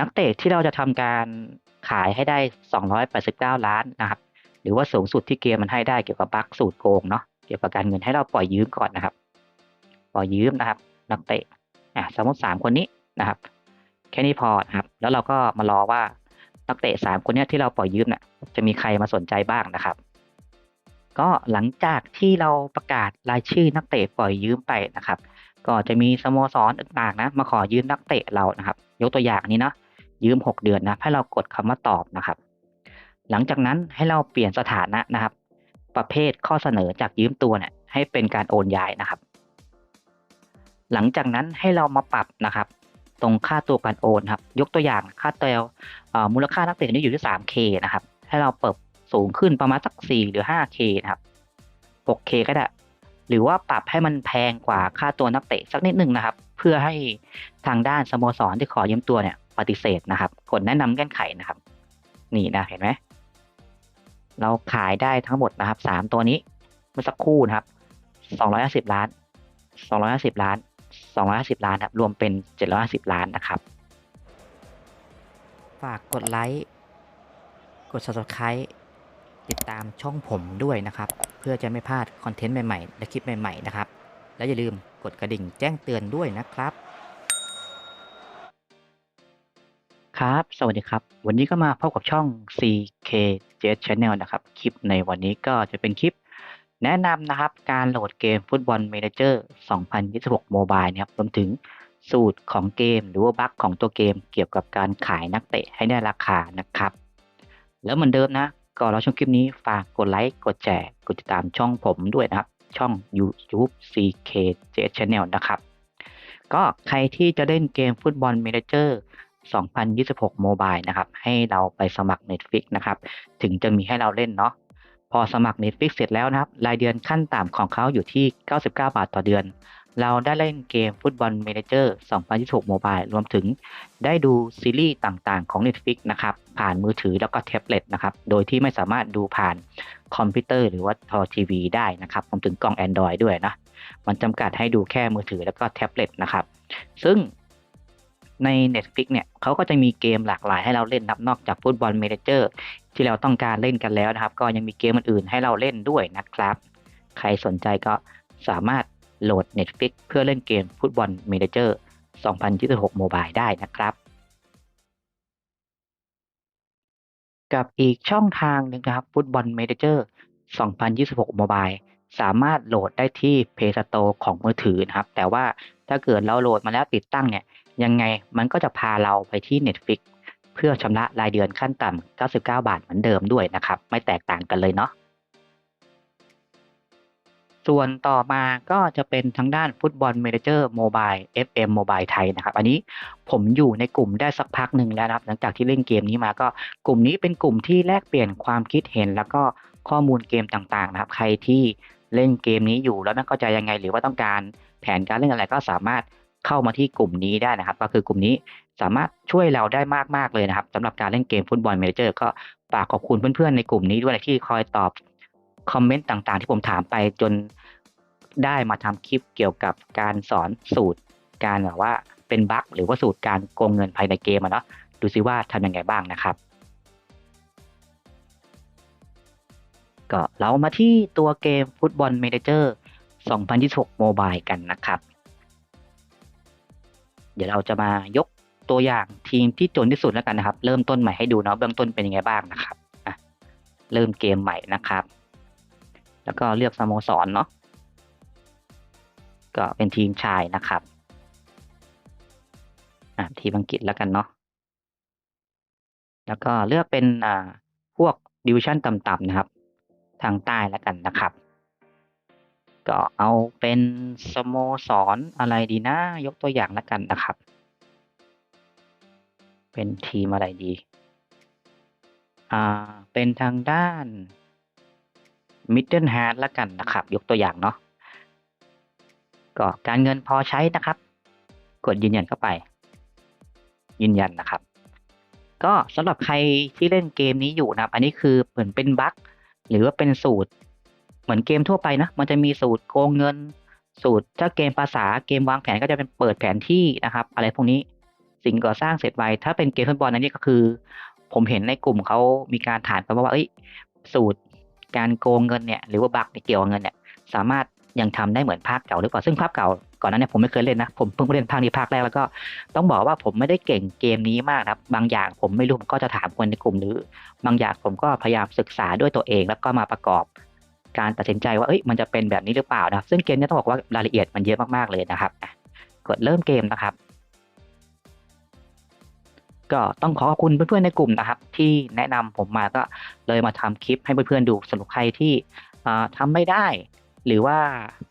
นักเตะที่เราจะทำการขายให้ได้ 289 ล้านนะครับ หรือว่าสูงสุดที่เกมมันให้ได้เกี่ยวกับบั๊กสูตรโกงเนาะเกี่ยวกับการเงินให้เราปล่อยยืมก่อนนะครับ ปล่อยยืมนะครับ นักเตะอะสมมติสามคนนี้นะครับ แค่นี้พอนะครับ แล้วเราก็มารอว่านักเตะสามคนนี้ที่เราปล่อยยืมเนี่ยจะมีใครมาสนใจบ้างนะครับ ก็หลังจากที่เราประกาศรายชื่อนักเตะปล่อยยืมไปนะครับก็จะมีสโมสรต่างๆนะมาขอยืมนักเตะเรานะครับ ยกตัวอย่างนี้เนาะ ยืม 6 เดือนนะให้เรากดคำว่าตอบนะครับ หลังจากนั้นให้เราเปลี่ยนสถานะนะครับ ประเภทข้อเสนอจากยืมตัวเนี่ยให้เป็นการโอนย้ายนะครับ หลังจากนั้นให้เรามาปรับนะครับ ตรงค่าตัวการโอนครับ ยกตัวอย่างค่าตัวเอ่อมูลค่านักเตะนี่อยู่ที่ 3K นะครับ ให้เราเปิดสูงขึ้นประมาณสัก 4 หรือ 5K นะครับ 6K ก็ได้หรือว่าปรับให้มันแพงกว่าค่าตัวนักเตะสักนิดหนึ่งนะครับ เพื่อให้ทางด้านสโมสรที่ขอยืมตัวเนี่ย ปฏิเสธนะครับกดแนะนำเงื่อนไขนะครับ นี่นะเห็นไหมเราขายได้ทั้งหมดนะครับสามตัวนี้เมื่อสักครู่นะครับสองร้อยห้าสิบล้านสองร้อยห้าสิบล้านสองร้อยห้าสิบล้านครับรวมเป็นเจ็ดร้อยห้าสิบล้านนะครับ ฝากกดไลค์กด subscribe ติดตามช่องผมด้วยนะครับ เพื่อจะไม่พลาดคอนเทนต์ใหม่ๆ และคลิปใหม่ ๆ นะครับ และอย่าลืมกดกระดิ่งแจ้งเตือนด้วยนะครับ ครับ สวัสดีครับ วันนี้ก็มาพบกับช่อง CK Jet Channel นะครับ คลิปในวันนี้ก็จะเป็นคลิป แนะนำนะครับ การโหลดเกมฟุตบอล Manager 2026 Mobile นะครับรวมถึงสูตรของเกมหรือว่าบั๊กของตัวเกมเกี่ยวกับการขายนักเตะให้ได้ราคานะครับ แล้วเหมือนเดิมนะ ก่อนเราชมคลิปนี้ฝากกดไลค์ กดแชร์ กดติดตามช่องผมด้วยนะครับ ช่อง YouTube CK Jet Channel นะครับ ก็ใครที่จะเล่นเกมฟุตบอล Manager 2026 Mobile นะครับ ให้เราไปสมัคร Netflix นะครับ ถึงจะมีให้เราเล่นเนาะ พอสมัคร Netflix เสร็จแล้วนะครับ รายเดือนขั้นต่ำของเขาอยู่ที่ 99 บาทต่อเดือน เราได้เล่นเกมฟุตบอล Manager 2026 Mobile รวมถึงได้ดูซีรีส์ต่างๆของ Netflix นะครับ ผ่านมือถือแล้วก็แท็บเล็ตนะครับ โดยที่ไม่สามารถดูผ่านคอมพิวเตอร์หรือว่าจอทีวีได้นะครับรวมถึงกล้อง Android ด้วยนะ มันจำกัดให้ดูแค่มือถือแล้วก็แท็บเล็ตนะครับ ซึ่ง ใน Netflix เนี่ยเขาก็จะมีเกมหลากหลายให้เราเล่นนับนอกจากฟุตบอลเมเนเจอร์ที่เราต้องการเล่นกันแล้วนะครับ ก็ยังมีเกมอื่นๆให้เราเล่นด้วยนะครับ ใครสนใจก็สามารถโหลด Netflix เพื่อเล่นเกมฟุตบอลเมเนเจอร์2026 Mobile ได้นะครับ กับอีกช่องทางหนึ่งนะครับฟุตบอลเมเจอร์2026 Mobile สามารถโหลดได้ที่ Play Store ของมือถือนะครับ แต่ว่าถ้าเกิดเราโหลดมาแล้วติดตั้งเนี่ย ยังไงมันก็จะพาเราไปที่ Netflix เพื่อชำระรายเดือนขั้นต่ำ 99 บาทเหมือนเดิมด้วยนะครับ ไม่แตกต่างกันเลยเนาะ ส่วนต่อมาก็จะเป็นทางด้านฟุตบอลเมเจอร์โมบาย FM Mobile ไทยนะครับ อันนี้ผมอยู่ในกลุ่มได้สักพักหนึ่งแล้วนะครับ หลังจากที่เล่นเกมนี้มาก็กลุ่มนี้เป็นกลุ่มที่แลกเปลี่ยนความคิดเห็น แล้วก็ข้อมูลเกมต่างๆ นะครับ ใครที่เล่นเกมนี้อยู่แล้วไม่เข้าใจยังไง หรือว่าต้องการแผนการเล่นอะไรก็สามารถ เข้ามาที่กลุ่มนี้ได้นะครับ ก็คือกลุ่มนี้สามารถช่วยเราได้มาก ๆ เลยนะครับสำหรับการเล่นเกมฟุตบอลเมเจอร์ ก็ฝากขอบคุณเพื่อนๆ ในกลุ่มนี้ด้วยที่คอยตอบคอมเมนต์ต่างๆ ที่ผมถามไปจนได้มาทำคลิปเกี่ยวกับการสอนสูตร การแบบว่าเป็นบั๊กหรือว่าสูตรการโกงเงินภายในเกมอะเนาะดูซิว่าทำยังไงบ้างนะครับ ก็เรามาที่ตัวเกมฟุตบอลเมเจอร์2026โมบายกันนะครับ เดี๋ยวเราจะมายกตัวอย่างทีมที่จนที่สุดแล้วกันนะครับ เริ่มต้นใหม่ให้ดูเนาะเบื้องต้นเป็นยังไงบ้างนะครับอะเริ่มเกมใหม่นะครับ แล้วก็เลือกสโมสรเนาะก็เป็นทีมชายนะครับอะทีมอังกฤษแล้วกันเนาะแล้วก็เลือกเป็นอ่าพวกดิวิชั่นต่ำๆนะครับ ทางใต้แล้วกันนะครับ ก็เอาเป็นสโมสรอะไรดีนะ ยกตัวอย่างแล้วกันนะครับ เป็นทีมอะไรดี อ่า เป็นทางด้านมิดเดิลฮาร์ดแล้วกันนะครับ ยกตัวอย่างเนาะก็การเงินพอใช้นะครับ กดยืนยันเข้าไป ยืนยันนะครับ ก็สำหรับใครที่เล่นเกมนี้อยู่นะครับ อันนี้คือเหมือนเป็นบั๊กหรือว่าเป็นสูตร มือนเกมทั่วไปนะ มันจะมีสูตรโกงเงิน สูตรถ้าเกมภาษาเกมวางแผนก็จะเป็นเปิดแผนที่นะครับ อะไรพวกนี้สิ่งก่อสร้างเสร็จไวถ้าเป็นเกมฟุตบอลอันนี้ก็คือ ผมเห็นในกลุ่มเขามีการถามกันว่าเอ้ยสูตรการโกงเงินเนี่ยหรือว่าบั๊กเกี่ยวกับเงินเนี่ยสามารถยังทำได้เหมือนภาคเก่าหรือเปล่าซึ่งภาคเก่าก่อนนั้นเนี่ยผมไม่เคยเล่นนะผมเพิ่งเล่นภาคนี้ภาคแรกแล้วก็ต้องบอกว่าผมไม่ได้เก่งเกมนี้มากนะครับ บางอย่างผมไม่รู้ผมก็จะถามคนในกลุ่มหรือ บางอย่างผมก็พยายามศึกษาด้วยตัวเองแล้วก็มาประกอบ การตัดสินใจว่าเอ้ยมันจะเป็นแบบนี้หรือเปล่านะครับ ซึ่งเกมนี้ต้องบอกว่ารายละเอียดมันเยอะมากๆเลยนะครับกดเริ่มเกมนะครับ ก็ต้องขอขอบคุณเพื่อนๆในกลุ่มนะครับ ที่แนะนำผมมาก็เลยมาทำคลิปให้เพื่อนๆดูสำหรับใครที่อ่าทำไม่ได้ หรือว่า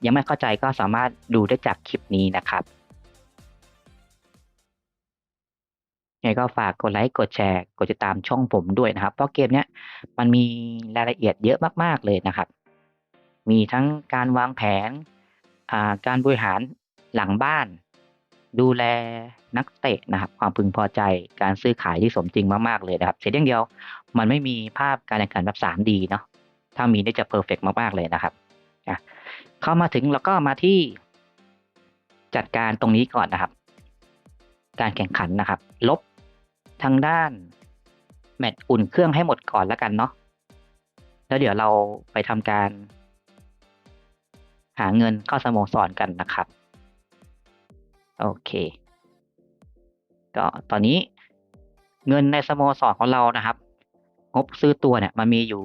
ยังไม่เข้าใจก็สามารถดูได้จากคลิปนี้นะครับยังไงก็ฝากกดไลค์กดแชร์ กดติดตามช่องผมด้วยนะครับ เพราะเกมเนี้ยมันมีรายละเอียดเยอะมากๆเลยนะครับ มีทั้งการวางแผนอ่าการบริหารหลังบ้าน ดูแลนักเตะนะครับความพึงพอใจการซื้อขายที่สมจริงมากๆเลยนะครับเสียอย่างเดียวมันไม่มีภาพการแข่งขันแบบ 3D เนาะถ้ามีนี่จะเพอร์เฟกมากๆเลยนะครับอะเข้ามาถึงแล้วก็มาที่จัดการตรงนี้ก่อนนะครับ การแข่งขันนะครับ ลบทางด้านแมตช์อุ่นเครื่องให้หมดก่อนแล้วกันเนาะแล้วเดี๋ยวเราไปทำการ หาเงินเข้าสโมสรกันนะครับ โอเค ก็ตอนนี้เงินในสโมสรของเรานะครับ งบซื้อตัวเนี่ยมันมีอยู่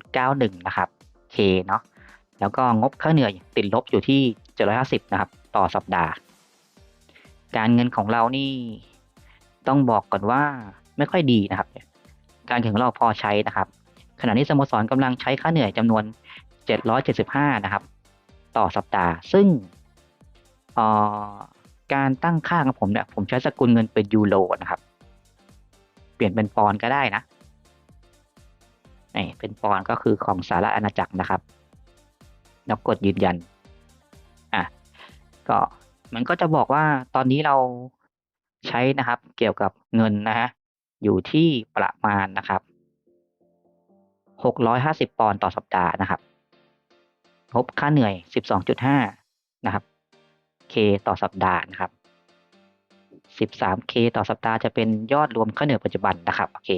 8.91 นะครับ K เนาะแล้วก็งบค่าเหนื่อยติดลบอยู่ที่ 750 นะครับ ต่อสัปดาห์ การเงินของเรานี่ต้องบอกก่อนว่าไม่ค่อยดีนะครับ การถึงเราพอใช้นะครับ ขณะนี้สโมสรกำลังใช้ค่าเหนื่อยจำนวน 775 นะครับ ต่อสัปดาห์ ซึ่งออการตั้งค่าของผมเนี่ย ผมใช้สกุลเงินเป็นยูโรนะครับ เปลี่ยนเป็นปอนก็ได้นะนี่เป็นปอนก็คือของสหรัฐอาณาจักรนะครับแล้วกดยืนยัน อะ ก็มันก็จะบอกว่าตอนนี้เราใช้นะครับ เกี่ยวกับเงินนะฮะ อยู่ที่ประมาณนะครับ 650 ปอนต่อสัปดาห์นะครับ งบค่าเหนื่อย 12.5 นะครับ K ต่อสัปดาห์นะครับ 13K ต่อสัปดาห์จะเป็นยอดรวมค่าเหนื่อยปัจจุบันนะครับโอเค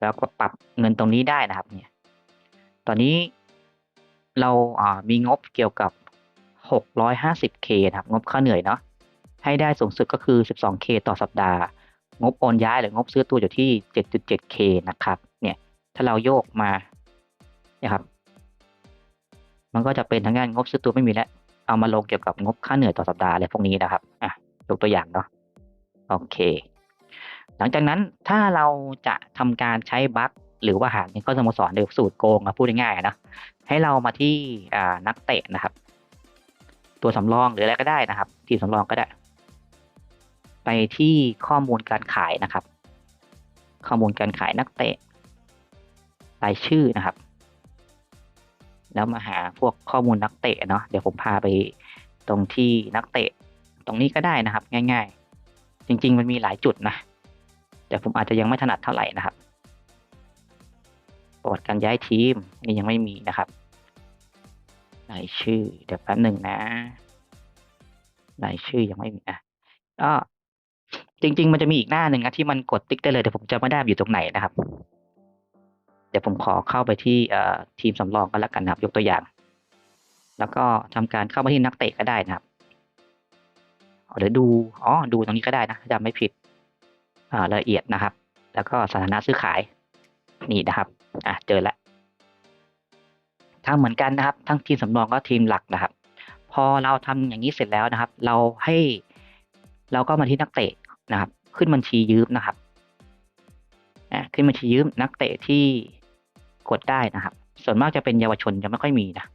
แล้วก็ปรับเงินตรงนี้ได้นะครับเนี่ยตอนนี้เราามีงบเกี่ยวกับ 650K นะครับ งบค่าเหนื่อยเนาะให้ได้สูงสุดก็คือ 12K ต่อสัปดาห์ งบโอนย้ายหรืองบซื้อตัวอยู่ที่ 7.7K นะครับ เนี่ย ถ้าเราโยกมาเนี่ยครับ มันก็จะเป็นทางด้านงบซื้อตัวไม่มีแล้วเอามาลงเกี่ยวกับงบค่าเหนื่อยต่อสัปดาห์อะไรพวกนี้นะครับอะยกตัวอย่างเนาะโอเค หลังจากนั้นถ้าเราจะทำการใช้บัคหรือว่าหาเงินเข้าสโมสรโดยสูตรโกงอะพูดง่ายๆนะให้เรามาที่อ่านักเตะนะครับ ตัวสำรองหรืออะไรก็ได้นะครับ ทีมสำรองก็ได้ ไปที่ข้อมูลการขายนะครับ ข้อมูลการขายนักเตะรายชื่อนะครับ แล้วมาหาพวกข้อมูลนักเตะเนาะเดี๋ยวผมพาไปตรงที่นักเตะ ตรงนี้ก็ได้นะครับ ง่าย ๆ จริง ๆ มันมีหลายจุดนะแต่ผมอาจจะยังไม่ถนัดเท่าไหร่นะครับประวัติการย้ายทีมนี่ยังไม่มีนะครับรายชื่อ เดี๋ยวแป๊บหนึ่งนะรายชื่อยังไม่มีอะก็จริง ๆ มันจะมีอีกหน้าหนึ่งนะที่มันกดติ๊กได้เลยแต่ผมจะไม่ได้อยู่ตรงไหนนะครับ เดี๋ยวผมขอเข้าไปที่ทีมสำรองก็แล้วกันนะครับ ยกตัวอย่าง แล้วก็ทำการเข้ามาที่นักเตะก็ได้นะครับหรือดูอ๋อดูตรงนี้ก็ได้นะจำไม่ผิดละเอียดนะครับ แล้วก็สถานะซื้อขายนี่นะครับอะเจอแล้วทำเหมือนกันนะครับ ทั้งทีมสำรองก็ทีมหลักนะครับ พอเราทำอย่างนี้เสร็จแล้วนะครับ เราให้เราก็มาที่นักเตะนะครับ ขึ้นบัญชียืมนะครับอะขึ้นบัญชียืมนักเตะที่ กดได้นะครับ ส่วนมากจะเป็นเยาวชนจะไม่ค่อยมีนะ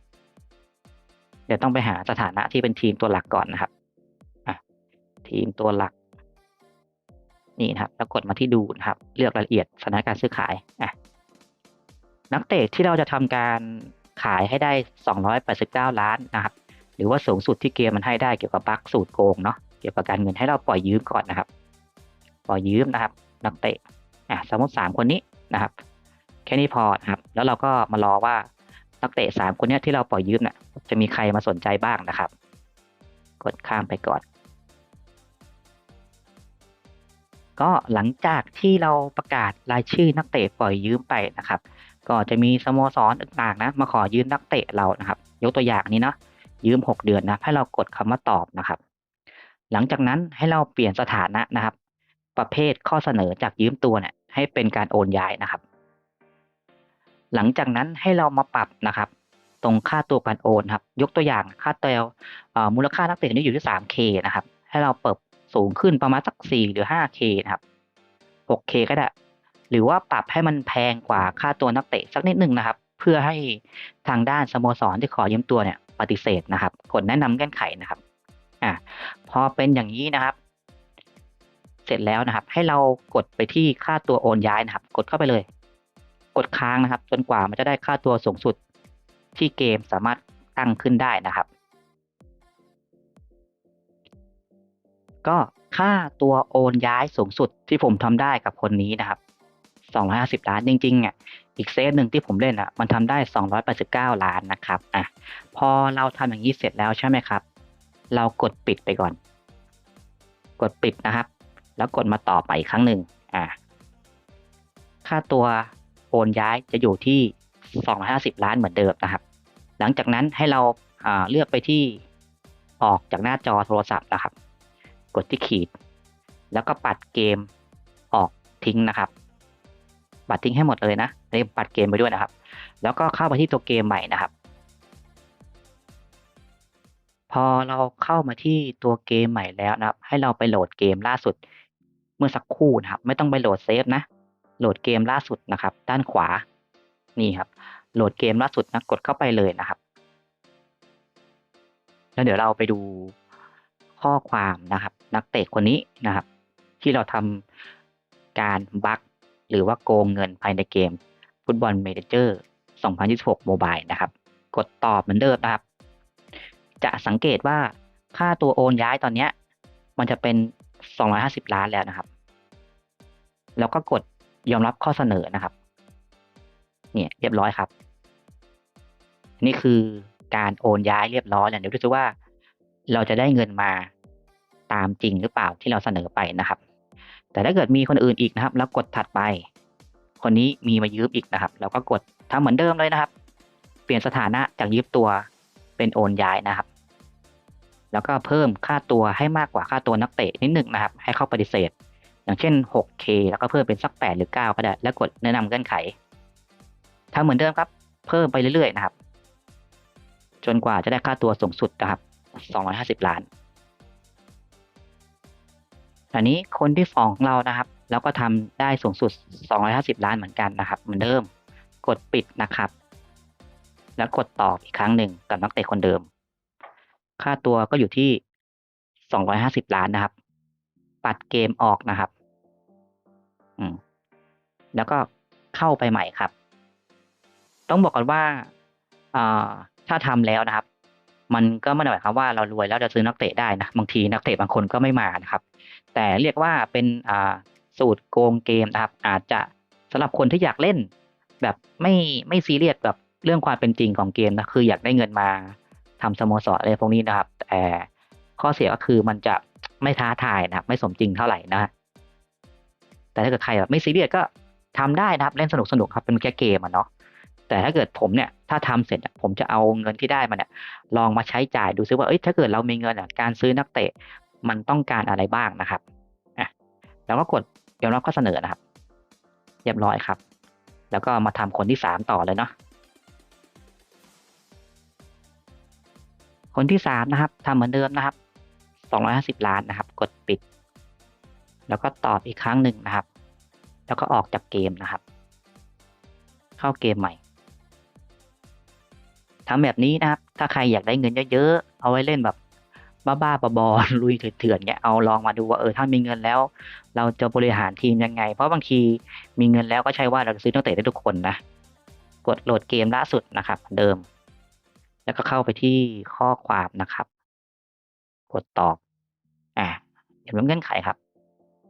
เดี๋ยวต้องไปหาสถานะที่เป็นทีมตัวหลักก่อนนะครับทีมตัวหลัก นี่นะครับ แล้วกดมาที่ดูนะครับ เลือกรายละเอียดสถานการซื้อขายอะนักเตะที่เราจะทำการขายให้ได้ 289 ล้านนะครับ หรือว่าสูงสุดที่เกมมันให้ได้เกี่ยวกับบั๊กสูตรโกงเนาะเกี่ยวกับการเงินให้เราปล่อยยืมก่อนนะครับ ปล่อยยืมนะครับ นักเตะอะสมมติสามคนนี้นะครับ แค่นี้พอนะครับ แล้วเราก็มารอว่านักเตะสามคนนี้ที่เราปล่อยยืมเนะ่ยจะมีใครมาสนใจบ้างนะครับ กดข้ามไปก่อน ก็หลังจากที่เราประกาศรายชื่อนักเตะปล่อยยืมไปนะครับ ก็จะมีสโมสรต่างๆนะ มาขอยืมนักเตะเรานะครับ ยกตัวอย่างนี้เนาะยืม 6 เดือนนะให้เรากดคำว่าตอบนะครับ หลังจากนั้นให้เราเปลี่ยนสถานะนะครับ ประเภทข้อเสนอจากยืมตัวเนี่ยให้เป็นการโอนย้ายนะครับ หลังจากนั้นให้เรามาปรับนะครับ ตรงค่าตัวการโอนครับ ยกตัวอย่างค่าเตลมูลค่านักเตะนี่อยู่ที่ 3K นะครับ ให้เราเปิดสูงขึ้นประมาณสัก 4 หรือ 5K นะครับ 6K ก็ได้ หรือว่าปรับให้มันแพงกว่าค่าตัวนักเตะสักนิดหนึ่งนะครับ เพื่อให้ทางด้านสโมสรที่ขอยืมตัวเนี่ยปฏิเสธนะครับกดแนะนำเงื่อนไขนะครับอะพอเป็นอย่างนี้นะครับ เสร็จแล้วนะครับ ให้เรากดไปที่ค่าตัวโอนย้ายนะครับ กดเข้าไปเลย กดค้างนะครับ จนกว่ามันจะได้ค่าตัวสูงสุดที่เกมสามารถตั้งขึ้นได้นะครับ ก็ค่าตัวโอนย้ายสูงสุดที่ผมทำได้กับคนนี้นะครับ250 ล้านจริงๆอะอีกเซตหนึ่งที่ผมเล่นอะ มันทำได้ 289 ล้านนะครับอะพอเราทำอย่างนี้เสร็จแล้วใช่ไหมครับ เรากดปิดไปก่อน กดปิดนะครับ แล้วกดมาต่อไปอีกครั้งหนึ่งอะค่าตัว โอนย้ายจะอยู่ที่ 250 ล้านเหมือนเดิมนะครับ หลังจากนั้นให้เราเลือกไปที่ออกจากหน้าจอโทรศัพท์นะครับ กดที่ขีด แล้วก็ปัดเกมออกทิ้งนะครับ ปัดทิ้งให้หมดเลยนะเรียปัดเกมไปด้วยนะครับ แล้วก็เข้าไปที่ตัวเกมใหม่นะครับ พอเราเข้ามาที่ตัวเกมใหม่แล้วนะครับ ให้เราไปโหลดเกมล่าสุดเมื่อสักครู่นะครับ ไม่ต้องไปโหลดเซฟนะ โหลดเกมล่าสุดนะครับ ด้านขวา นี่ครับ โหลดเกมล่าสุดนะกดเข้าไปเลยนะครับ แล้วเดี๋ยวเราไปดูข้อความนะครับ นักเตะคนนี้นะครับ ที่เราทำการบั๊กหรือว่าโกงเงินภายในเกมฟุตบอลเมเจอร์ 2026 โมบายนะครับ กดตอบเหมือนเดิมนะครับ จะสังเกตว่าค่าตัวโอนย้ายตอนนี้มันจะเป็น 250 ล้านแล้วนะครับ แล้วก็กด ยอมรับข้อเสนอนะครับ เนี่ยเรียบร้อยครับ นี่คือการโอนย้ายเรียบร้อยแล้วเดี๋ยวดูซิว่า เราจะได้เงินมาตามจริงหรือเปล่าที่เราเสนอไปนะครับ แต่ถ้าเกิดมีคนอื่นอีกนะครับ แล้วกดถัดไป คนนี้มีมายืมอีกนะครับแล้วก็กดทำเหมือนเดิมเลยนะครับ เปลี่ยนสถานะจากยืมตัวเป็นโอนย้ายนะครับ แล้วก็เพิ่มค่าตัวให้มากกว่าค่าตัวนักเตะนิดหนึ่งนะครับ ให้เข้าปฏิเสธ อย่างเช่น 6K แล้วก็เพิ่มเป็นสัก 8 หรือ 9 ก็ได้ แล้วกดแนะนำเงื่อนไขทำเหมือนเดิมครับ เพิ่มไปเรื่อยๆนะครับ จนกว่าจะได้ค่าตัวสูงสุดนะครับ 250 ล้านอันนี้คนที่สองของเรานะครับแล้วก็ทำได้สูงสุด 250 ล้านเหมือนกันนะครับ เหมือนเดิม กดปิดนะครับ แล้วกดตอบอีกครั้งหนึ่งกับนักเตะคนเดิม ค่าตัวก็อยู่ที่ 250 ล้านนะครับ ปัดเกมออกนะครับ แล้วก็เข้าไปใหม่ครับ ต้องบอกก่อนว่าถ้าทำแล้วนะครับ มันก็ไม่ได้หมายความว่าเรารวยแล้วจะซื้อนักเตะได้นะบางทีนักเตะบางคนก็ไม่มานะครับ แต่เรียกว่าเป็นสูตรโกงเกมนะครับ อาจจะสำหรับคนที่อยากเล่น แบบไม่ไม่ซีเรียสแบบเรื่องความเป็นจริงของเกมนะคืออยากได้เงินมาทำสโมสรอะไรพวกนี้นะครับ แต่ข้อเสียก็คือมันจะไม่ท้าทายนะครับ ไม่สมจริงเท่าไหร่นะ แต่ถ้าเกิดใครแบบไม่ซีเรียสก็ทำได้นะครับเล่นสนุกสนุกครับเป็นแค่เกมอะเนาะแต่ถ้าเกิดผมเนี่ยถ้าทำเสร็จผมจะเอาเงินที่ได้มาเนี่ยลองมาใช้จ่ายดูซิว่าเอ้ยถ้าเกิดเรามีเงินอะการซื้อนักเตะมันต้องการอะไรบ้างนะครับอะแล้วก็กดยอมรับข้อเสนอนะครับเรียบร้อยครับ แล้วก็มาทำคนที่สามต่อเลยเนาะคนที่สามนะครับทำเหมือนเดิมนะครับสองร้อยห้าสิบล้านนะครับ กดปิด แล้วก็ตอบอีกครั้งหนึ่งนะครับ แล้วก็ออกจากเกมนะครับ เข้าเกมใหม่ทำแบบนี้นะครับ ถ้าใครอยากได้เงินเยอะๆ เอาไว้เล่นแบบบ้าๆบอๆลุยเถื่อนๆเงี้ยเอาลองมาดูว่าเออถ้ามีเงินแล้ว เราจะบริหารทีมยังไง เพราะบางทีมีเงินแล้วก็ใช่ว่าเราจะซื้อนักเตะได้ทุกคนนะ กดโหลดเกมล่าสุดนะครับเดิม แล้วก็เข้าไปที่ข้อความนะครับ กดตอบอ่าเดี๋ยวเงื่อนไขครับ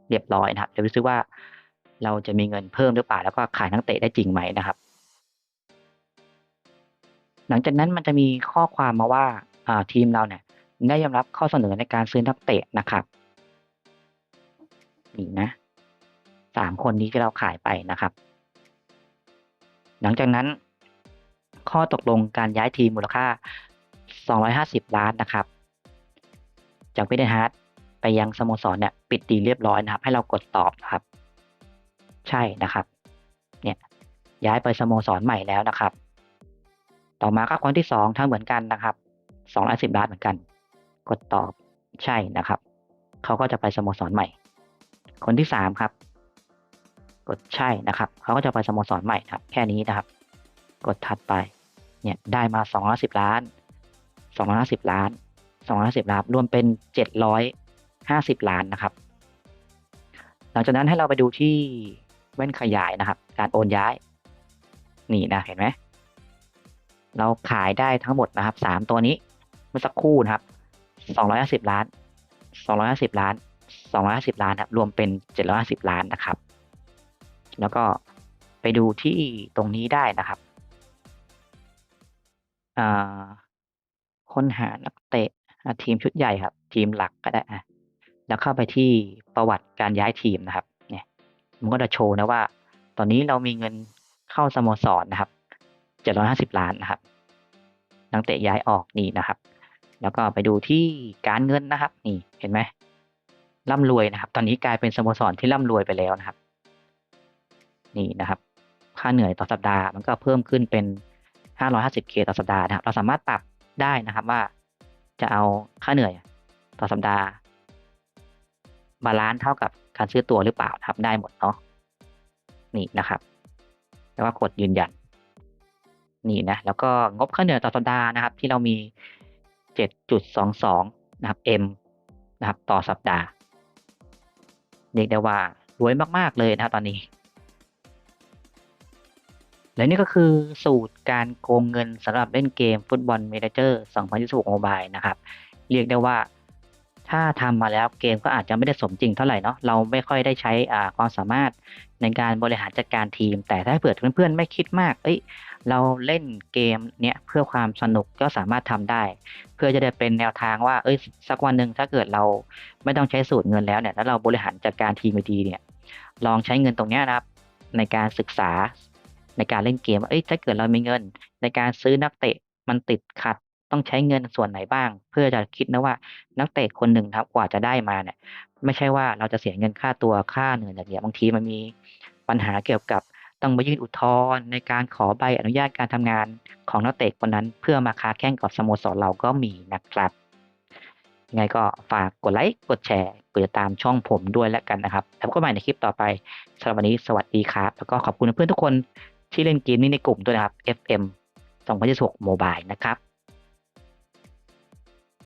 เรียบร้อยนะครับเดี๋ยวดูซิว่าเราจะมีเงินเพิ่มหรือเปล่าแล้วก็ขายนักเตะได้จริงไหมนะครับ หลังจากนั้นมันจะมีข้อความมาว่าทีมเราเนี่ยได้ยอมรับข้อเสนอในการซื้อนักเตะนะครับนี่นะสามคนนี้ที่เราขายไปนะครับ หลังจากนั้น ข้อตกลงการย้ายทีมมูลค่า 250 ล้านนะครับ จากเบเดนฮาร์ด ยังสโมสรเนี่ยปิดดีเรียบร้อยนะครับ ให้เรากดตอบนะครับ ใช่นะครับ เนี่ยย้ายไปสโมสรใหม่แล้วนะครับ ต่อมาก็คนที่สองทั้งเหมือนกันนะครับ210ล้านเหมือนกัน กดตอบใช่นะครับเขาก็จะไปสโมสรใหม่ คนที่สามครับ กดใช่นะครับเขาก็จะไปสโมสรใหม่ครับ แค่นี้นะครับ กดถัดไป เนี่ยได้มา210ล้าน250ล้าน250ล้านรวมเป็น 750 ล้านนะครับ หลังจากนั้นให้เราไปดูที่แว่นขยายนะครับ การโอนย้าย นี่นะเห็นไหมเราขายได้ทั้งหมดนะครับสามตัวนี้เมื่อสักครู่นะครับ250ล้าน250ล้าน250ล้านครับรวมเป็น750ล้านนะครับ แล้วก็ไปดูที่ตรงนี้ได้นะครับอ่าค้นหานักเตะทีมชุดใหญ่ครับ ทีมหลักก็ได้อะ แล้วเข้าไปที่ประวัติการย้ายทีมนะครับ เนี่ย มันก็จะโชว์นะว่า ตอนนี้เรามีเงินเข้าสโมสรนะครับ 750 ล้านนะครับ นักเตะย้ายออกนี่นะครับ แล้วก็ไปดูที่การเงินนะครับ นี่เห็นไหมร่ำรวยนะครับ ตอนนี้กลายเป็นสโมสรที่ร่ำรวยไปแล้วนะครับ นี่นะครับ ค่าเหนื่อยต่อสัปดาห์มันก็เพิ่มขึ้นเป็น 550k ต่อสัปดาห์นะครับ เราสามารถปรับได้นะครับว่าจะเอาค่าเหนื่อยต่อสัปดาห์ บาลานซ์เท่ากับการซื้อตัวหรือเปล่านะครับได้หมดเนาะนี่นะครับ แล้วก็กดยืนยัน นี่นะ แล้วก็งบค่าเหนื่อยต่อสัปดาห์นะครับ ที่เรามี 7.22 นะครับ M นะครับ ต่อสัปดาห์เรียกได้ว่ารวยมาก ๆ เลยนะครับตอนนี้ และนี่ก็คือสูตรการโกงเงินสำหรับเล่นเกมฟุตบอลเมเนเจอร์ 2026 Mobile นะครับ เรียกได้ว่า ถ้าทำมาแล้วเกมก็อาจจะไม่ได้สมจริงเท่าไหร่เนาะเราไม่ค่อยได้ใช้ความสามารถในการบริหารจัดการทีม แต่ถ้าเผื่อเพื่อนๆไม่คิดมาก เอ้ย เราเล่นเกมเนี้ยเพื่อความสนุกก็สามารถทำได้ เพื่อจะได้เป็นแนวทางว่า เอ้ย สักวันหนึ่งถ้าเกิดเราไม่ต้องใช้สูตรเงินแล้วเนี่ย แล้วเราบริหารจัดการทีมดีเนี่ย ลองใช้เงินตรงเนี้ยนะครับ ในการศึกษาในการเล่นเกม เอ้ย ถ้าเกิดเรามีเงินในการซื้อนักเตะมันติดขัด ต้องใช้เงินส่วนไหนบ้าง เพื่อจะคิดนะว่านักเตะคนหนึ่งครับกว่าจะได้มาเนี่ย ไม่ใช่ว่าเราจะเสียเงินค่าตัวค่าเหนื่อยอย่างเดียวบางทีมันมีปัญหาเกี่ยวกับต้องมายื่นอุทธรณ์ในการขอใบอนุญาตการทำงานของนักเตะคนนั้น เพื่อมาค้าแข่งกับสโมสรเราก็มีนะครับยังไงก็ฝากกดไลค์กดแชร์กดติดตามช่องผมด้วยแล้วกันนะครับแล้วพบกันใหม่ในคลิปต่อไปสำหรับวันนี้สวัสดีครับแล้วก็ขอบคุณเพื่อนทุกคนที่เล่นเกมนี้ในกลุ่มด้วยนะครับ FM 2026 Mobile นะครับ